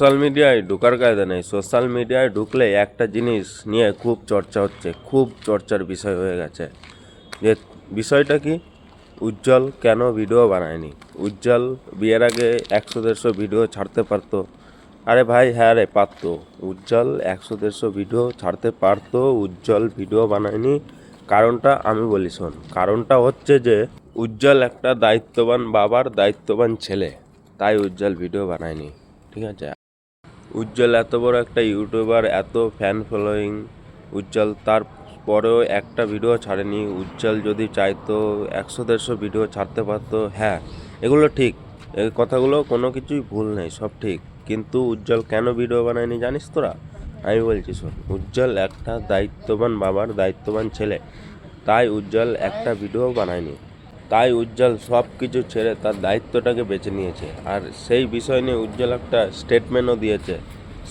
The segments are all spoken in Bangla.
সোশ্যাল মিডিয়ায় ঢোকার কায়দা নেই। সোশ্যাল মিডিয়ায় ঢুকলে একটা জিনিস নিয়ে খুব চর্চা হচ্ছে, খুব চর্চার বিষয় হয়ে গেছে। যে বিষয়টা কি? উজ্জ্বল কেন ভিডিও বানায়নি? উজ্জ্বল বিয়ের আগে একশো দেড়শো ভিডিও ছাড়তে পারতো? আরে ভাই হ্যাঁ রে, পারতো। উজ্জ্বল একশো দেড়শো ভিডিও ছাড়তে পারতো, উজ্জ্বল ভিডিও বানায়নি। কারণটা আমি বলি, শোন, কারণটা হচ্ছে যে উজ্জ্বল একটা দায়িত্ববান বাবার দায়িত্ববান ছেলে, তাই উজ্জ্বল ভিডিও বানায়নি, ঠিক আছে? উজ্জ্বল, এত বড় একটা ইউটিউবার, এত ফ্যান ফলোয়িং উজ্জ্বল তারপরেও একটা ভিডিও ছাড়েনি। উজ্জ্বল যদি চাইতো, একশো, দেড়শো ভিডিও ছাড়তে পারতো হ্যাঁ এগুলো ঠিক। এই কথাগুলো কোনো কিছুই ভুল নেই, সব ঠিক। কিন্তু উজ্জ্বল কেন ভিডিও বানায়নি জানিস তোরা? আমি বলছি, শোন, উজ্জ্বল একটা দায়িত্ববান বাবার দায়িত্ববান ছেলে। তাই উজ্জ্বল একটা ভিডিও বানায়নি। তাই উজ্জ্বল সব কিছু ছেড়ে তার দায়িত্বটাকে বেছে নিয়েছে। আর সেই বিষয় নিয়ে উজ্জ্বল একটা স্টেটমেন্টও দিয়েছে।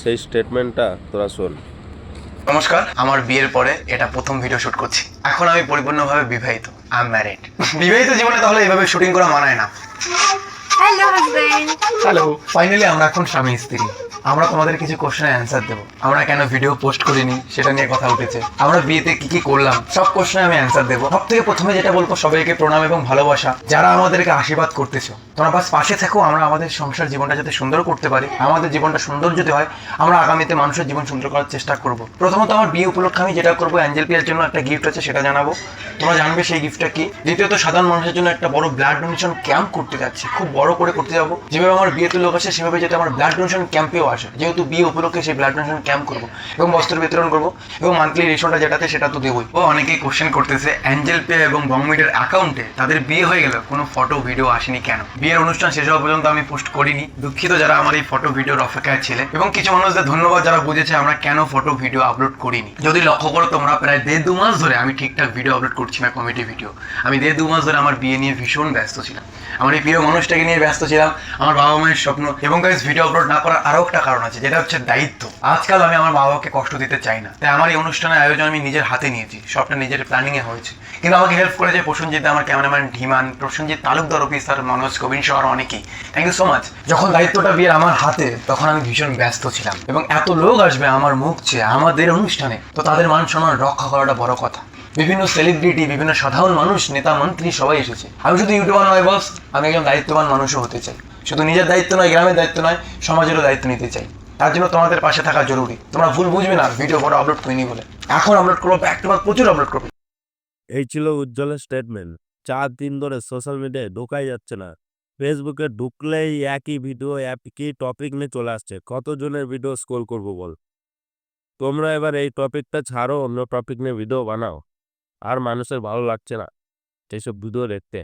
সেই স্টেটমেন্টটা তোরা শোন। নমস্কার, আমার বিয়ের পরে এটা প্রথম ভিডিও শুট করছি। এখন আমি পরিপূর্ণভাবে বিবাহিত। আই ম্যারিড বিবাহিত জীবনে তাহলে এইভাবে শুটিং করা মানায় না। হ্যালো হাজবেন্ড হ্যালো ফাইনালি আমরা এখন স্বামী স্ত্রী। আমরা তোমাদের কিছু কোশ্চেনের আমরা কেন ভিডিও পোস্ট করিনি? সেটা নিয়ে কথা উঠেছে। আমরা বিয়েতে কি কি করলাম? সব কোশ্চেনে আমি অ্যান্সার সব থেকে প্রথমে যেটা বলব, সবাইকে প্রণাম এবং ভালোবাসা। যারা আমাদেরকে আশীর্বাদ করতেছো, তোমরা বাস পাশে আমরা আমাদের সংসার জীবনটা যাতে সুন্দর করতে পারি, আমাদের জীবনটা সুন্দর যদি হয়, আমরা আগামীতে মানুষের জীবন সুন্দর করার চেষ্টা করব। প্রথমত আমার বিয়ে উপলক্ষে আমি যেটা করব অ্যাঞ্জেল পিয়ার জন্য একটা গিফট আছে, সেটা জানাব। তোমরা জানবে সেই গিফটটা কি? দ্বিতীয়ত, সাধারণ মানুষের জন্য একটা বড় ব্লাড ডোনেশন ক্যাম্প করতে যাচ্ছি। খুব বড় করে করতে যাব। যেভাবে আমার বিয়েতে লোক আসে সেভাবে যাতে আমার ব্লাড ডোনেশন ক্যাম্পেও আসে। যেহেতু বিয়ে উপলক্ষে সেই ব্লাড ডোনেশন ক্যাম্প করব এবং বস্ত্র বিতরণ করব এবং মান্থলি রেশনটা যেটাতে সেটা তো দেবোই। ও, অনেকেই কোশ্চেন করতেছে অ্যাঞ্জেল পে এবং বংমিটের অ্যাকাউন্টে তাদের বিয়ে হয়ে গেল, কোনো ফটো ভিডিও আসেনি কেন? বিয়ের অনুষ্ঠান শেষ হওয়া পর্যন্ত আমি পোস্ট করিনি। দুঃখিত যারা আমার এই ফটো ভিডিওর অপেক্ষায় ছিলে এবং কিছু মানুষদের ধন্যবাদ যারা বুঝেছে আমরা কেন ফটো ভিডিও আপলোড করিনি। যদি লক্ষ্য করো, তোমরা প্রায় দেড় দু মাস ধরে আমি ঠিকঠাক ভিডিও আপলোড করছি না কমেডি ভিডিও আমি দেড় দু মাস ধরে আমার বিয়ে নিয়ে ভীষণ ব্যস্ত ছিলাম। আমার এই প্রিয় মানুষটাকে নিয়ে ব্যস্ত ছিলাম, আমার বাবা মায়ের স্বপ্ন। এবং গাইজ ভিডিও আপলোড না করার আরও একটা কারণ আছে, যেটা হচ্ছে দায়িত্ব। আজকাল আমি আমার মা বাবাকে কষ্ট দিতে চাই না। তাই আমার এই অনুষ্ঠানের আয়োজন আমি নিজের হাতে নিয়েছি সবটা নিজের প্ল্যানিং এ হয়েছে। কিন্তু আমাকে হেল্প করেছে প্রসেনজিৎ, আমার ক্যামেরাম্যান ধিমান, প্রসেনজিৎ তালুকদার অফিসার মনোজ কবিন সহ অনেকেই। থ্যাংক ইউ সো মাচ যখন দায়িত্বটা বিয়ের আমার হাতে, তখন আমি ভীষণ ব্যস্ত ছিলাম। এবং এত লোক আসবে আমার মুখ চেয়ে, আমাদের অনুষ্ঠানে, তো তাদের মান সম্মান রক্ষা করাটা বড় কথা। বিভিন্ন সেলিব্রিটি বিভিন্ন সাধারণ মানুষ, নেতা, মন্ত্রী, সবাই এসেছে। আমি শুধু ইউটিউবার নয়, বস, আমি একজন দায়িত্ববান মানুষও হতে চাই। শুধু নিজের দায়িত্ব নয়, গ্রামের দায়িত্ব নয়, সমাজেরও দায়িত্ব নিতে চাই। তার জন্য তোমাদের পাশে থাকা জরুরি। তোমরা ভুল বুঝবে না ভিডিও ফটো আপলোড করিনি বলে। এখন আপলোড করব ব্যাক টু ব্যাক প্রচুর আপলোড করব। এই ছিল উজ্জ্বলের স্টেটমেন্ট চার দিন ধরে সোশ্যাল মিডিয়ায় ঢোকাই যাচ্ছে না। ফেসবুকে ঢুকলেই একই ভিডিও একই টপিক নিয়ে চলে আসছে। কতজনের ভিডিও স্ক্রোল করব বল? তোমরা এবার এই টপিকটা ছাড়ো, অন্য টপিক নিয়ে ভিডিও বানাও। আর মানুষের ভালো লাগছে না। এইসব ভিডিও দেখতে।